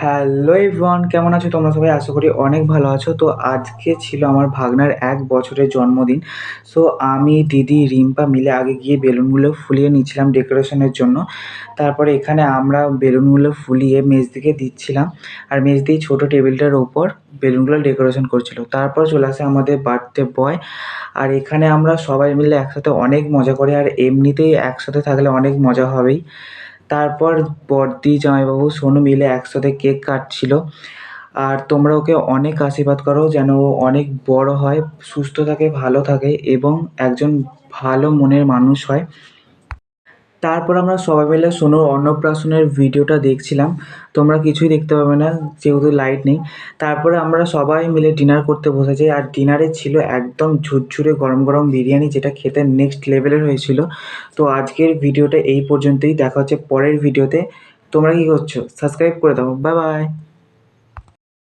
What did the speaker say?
Hello everyone কেমন আছো তোমরা সবাই? আশা করি অনেক ভালো আছো। তো আজকে ছিল আমার ভাগনার এক বছরের জন্মদিন। সো আমি, দিদি, রিম্পা মিলে আগে গিয়ে বেলুনগুলো ফুলিয়ে নিচ্ছিলাম ডেকোরেশনের জন্য। তারপরে এখানে আমরা বেলুনগুলো ফুলিয়ে মেজদিকে দিচ্ছিলাম। আর মেজদি ছোটো টেবিলটার ওপর বেলুনগুলো ডেকোরেশন করছিল। তারপর চলে আসে আমাদের বার্থডে বয়। আর এখানে আমরা সবাই মিলে একসাথে অনেক মজা করি। আর এমনিতেই একসাথে থাকলে অনেক মজা হবেই। তারপর বড়দি জামাইবাবু সোনু মিলে একসাথে কেক কাটছিল। আর তোমরা ওকে অনেক আশীর্বাদ করো যেন ও অনেক বড় হয়, সুস্থ থাকে, ভালো থাকে এবং একজন ভালো মনের মানুষ হয়। তারপর আমরা সবাই মিলে শোনো অন্নপ্রাশনের ভিডিওটা দেখছিলাম। তোমরা কিছুই দেখতে পাবে না, যেহেতু লাইট নেই। তারপরে আমরা সবাই মিলে ডিনার করতে বসেছি আর ডিনারে ছিল একদম ঝুরঝুরে গরম গরম বিরিয়ানি, যেটা খেতে নেক্সট লেভেলের হয়েছিল। তো আজকের ভিডিওটা এই পর্যন্তই, দেখা হচ্ছে পরের ভিডিওতে। তোমরা কী করছ? সাবস্ক্রাইব করে দাও। Bye bye